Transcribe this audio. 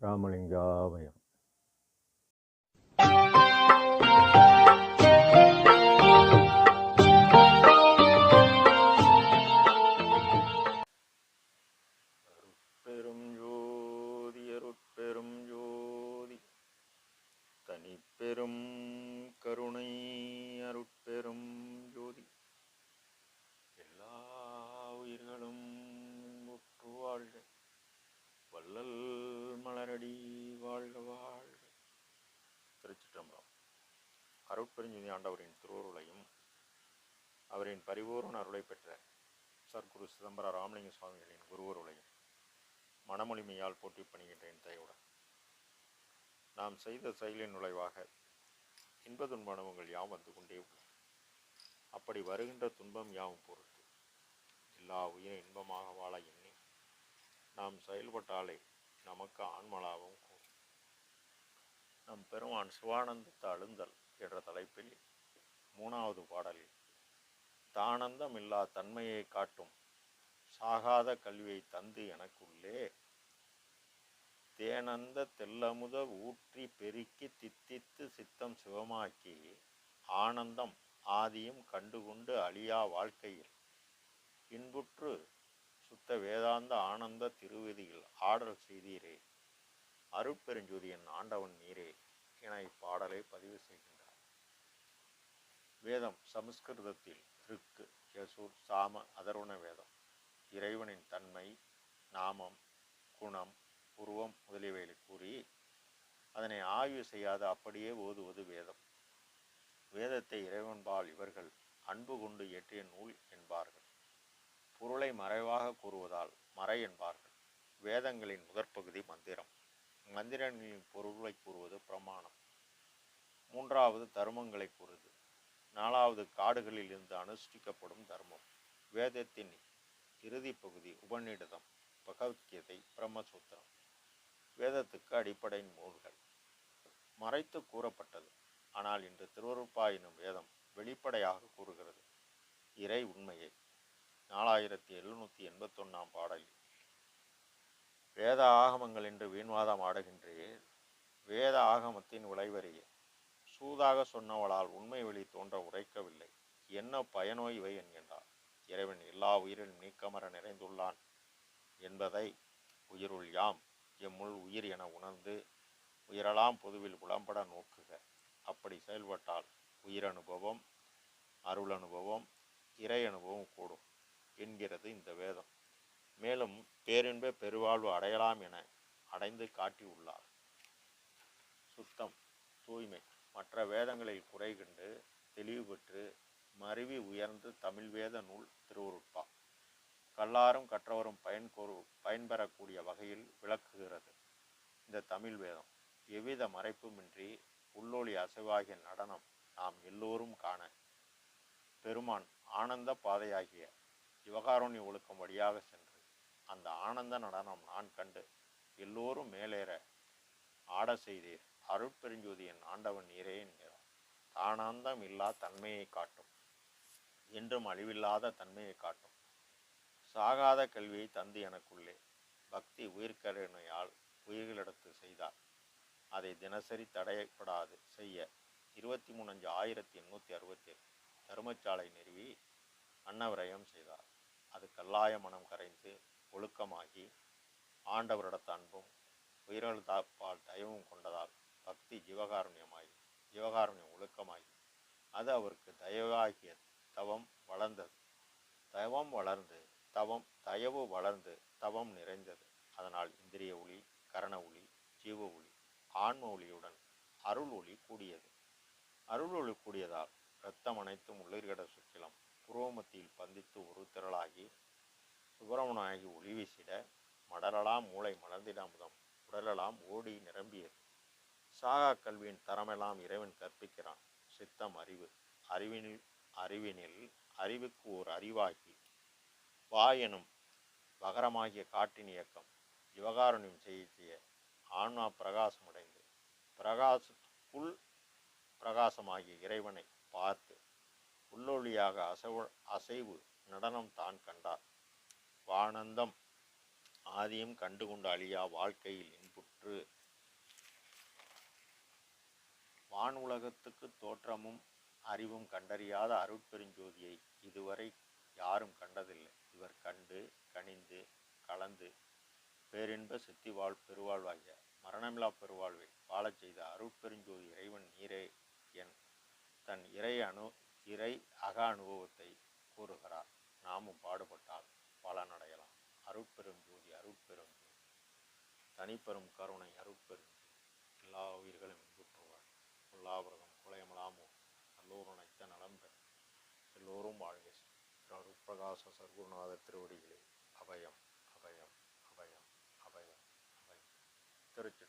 ராமலிங்காபயம் அருட்பெரும் அருட்பெருஞ்சுதி ஆண்டவரின் திருவருளையும் அவரின் பரிபூர்ண அருளை பெற்ற சர்க்குரு சிதம்பர ராமலிங்க சுவாமிகளின் குருவருளையும் மனமொழிமையால் போட்டி பணிகின்றேன் தயவுடன். நாம் செய்த செயலின் நுழைவாக இன்ப துன்ப அனுபவங்கள் வந்து கொண்டே உள்ளன. அப்படி வருகின்ற துன்பம் யாவும் பொறுத்து. எல்லா உயிரை இன்பமாக வாழ எண்ணி நாம் செயல்பட்டாலே நமக்கு ஆன்மலாவும் கூடும். நம் பெருமான் சிவானந்தத்தை அழுந்தல் என்ற தலைப்பில் மூணாவது பாடலில் தானந்தம் இல்லா தன்மையை காட்டும் சாகாத கல்வியை தந்து எனக்குள்ளே தேனந்த தெல்லமுத ஊற்றி பெருக்கி தித்தித்து சித்தம் சிவமாக்கி ஆனந்தம் ஆதியும் கண்டுகொண்டு அழியா வாழ்க்கையில். இன்புற்று சுத்த வேதாந்த ஆனந்த திருவதியில் ஆடல் செய்தீரே. அருட்பெருஞ்சோதியன் ஆண்டவன் நீரே. என இப்பாடலை பதிவு செய்கிறேன். வேதம் சமஸ்கிருதத்தில் ரிக்கு யசூர் சாம அதர்வண வேதம். இறைவனின் தன்மை நாமம் குணம் உருவம் முதலியவைகளை கூறி அதனை ஆய்வு செய்யாத அப்படியே ஓதுவது வேதம். வேதத்தை இறைவன்பால் இவர்கள் அன்பு கொண்டு இயற்றிய நூல் என்பார்கள். பொருளை மறைவாக கூறுவதால் மறை என்பார்கள். வேதங்களின் முதற்பகுதி மந்திரம். மந்திரங்களின் பொருளை கூறுவது பிரமாணம். மூன்றாவது தருமங்களை கூறுது நாலாவது காடுகளில் இருந்து அனுஷ்டிக்கப்படும் தர்மம். வேதத்தின் இறுதி பகுதி உபநிடதம் பகவத்கீதை பிரம்மசூத்திரம். வேதத்துக்கு அடிப்படை நூல்கள். மறைத்து கூறப்பட்டது. ஆனால் இன்று திருவருப்பா எனும் வேதம் வெளிப்படையாக கூறுகிறது. இறை உண்மையை. நாலாயிரத்தி எழுநூற்றி எண்பத்தொன்னாம் பாடலில். வேத ஆகமங்கள் என்று வீண்வாதம் ஆடுகின்றே வேத ஆகமத்தின் விளைவறிய சூதாக சொன்னவளால் உண்மை வழி தோன்ற உரைக்கவில்லை. என்ன பயனோ இவை என்கின்றார் இறைவன் எல்லா உயிரிலும் நீக்கமர நிறைந்துள்ளான் என்பதை உயிருள் யாம். எம்முள் உயிர் என உணர்ந்து உயிரெல்லாம் பொதுவில் புலம்பட நோக்குக. அப்படி செயல்பட்டால் உயிரனுபவம் அருள் அனுபவம் இறை அனுபவம் கூடும் என்கிறது இந்த வேதம். மேலும் பேரின்ப பெருவாழ்வு அடையலாம் என அடைந்து காட்டியுள்ளார். சுத்தம் தூய்மை. மற்ற வேதங்களில் குறை கண்டு தெளிவு பெற்று மருவி உயர்ந்து தமிழ் வேத நூல் திருவுருட்பா. கல்லாரும் கற்றவரும் பயன் கோரு பயன்பெறக்கூடிய வகையில் விளக்குகிறது இந்த தமிழ் வேதம். எவ்வித மறைப்புமின்றி உள்ளொளி அசைவாகிய நடனம் நாம் எல்லோரும் காண பெருமான் ஆனந்த பாதையாகிய யுவகாருண்ய ஒழுக்கம் வழியாக சென்று அந்த ஆனந்த நடனம் நான் கண்டு எல்லோரும் மேலேற ஆட செய்தீர். அருட்பெருஞ்சோதியின் ஆண்டவன் நீரே என்கிறோம் தானாந்தம் இல்லா தன்மையை காட்டும். என்றும் அழிவில்லாத தன்மையை காட்டும். சாகாத கல்வியை தந்து எனக்குள்ளே பக்தி உயிர்கருணையால் உயிர்களிடத்து செய்தார். அதை தினசரி தடையப்படாது செய்ய இருபத்தி மூணு அஞ்சு ஆயிரத்தி எண்ணூற்றி அறுபத்தி எட்டு தருமச்சாலை நிறுவி அன்னவிரயம் செய்தார். அது கல்லாய மனம் கரைந்து ஒழுக்கமாகி ஆண்டவரிடத்த அன்பும் உயிர்கள் தாப்பால் தயவும் கொண்டதால் பக்தி ஜீவகாருண்யமாகி ஜீவகாருண்யம் ஒழுக்கமாகி அது அவருக்கு தயவாகிய தவம் வளர்ந்தது. தவம் வளர்ந்து தவம் தயவு வளர்ந்து தவம் நிறைந்தது. அதனால் இந்திரிய ஒளி கரண ஒளி ஜீவ ஒளி ஆன்ம ஒளியுடன் அருள் ஒளி கூடியது. அருள் ஒளி கூடியதால் இரத்தம் அனைத்தும் உள்ளிர்கட சுற்றிலும் புருவமத்தியில் பந்தித்து ஒரு திரளாகி சுப்பிரமணாகி ஒளி வீசிட மடலலாம் மூளை மலர்ந்திட அமுதம் உடலெல்லாம் ஓடி நிரம்பிய சாகா கல்வியின் தரமெல்லாம் இறைவன் கற்பிக்கிறான். சித்தம் அறிவு. அறிவினில் அறிவினில் அறிவுக்கு ஓர் அறிவாகி. வா எனும் வகரமாகிய காட்டின் இயக்கம். யுவகாருண்யம் செய்திய ஆன்மா பிரகாசமடைந்து பிரகாசத்துக்குள் பிரகாசமாகிய இறைவனை பார்த்து உள்ளொளியாக அசைவு அசைவு நடனம் தான் கண்டார். வானந்தம் ஆதியும் கண்டுகொண்ட அழியா வாழ்க்கையில் இன்புற்று வான் உலகத்துக்கு தோற்றமும் அறிவும் கண்டறியாத அருட்பெருஞ்சோதியை இதுவரை யாரும் கண்டதில்லை. இவர் கண்டு கனிந்து கலந்து பேரின்ப சித்தி வாழ் பெருவாழ்வாகிய மரணமில்லா பெருவாழ்வை வாழச் செய்த அருட்பெருஞ்சோதி இறைவன் நீரே என் தன் இறை அணு இறை அக அனுபவத்தை கூறுகிறார். நாமும் பாடுபட்டால் பலனடையலாம். அருட்பெரும் ஜோதி அருட்பெரும் தனிப்பெரும் கருணை அருட்பெரும் எல்லா உயிர்களும் உள்ளாபுரதம் குலையமலாமோ நல்லோரும் நைத்த நலம் எல்லோரும் வாழ்க பிரகாச சர்க்குருநாத திருவடிகளே. அபயம் அபயம் அபயம் அபயம் அபயம். திருச்சி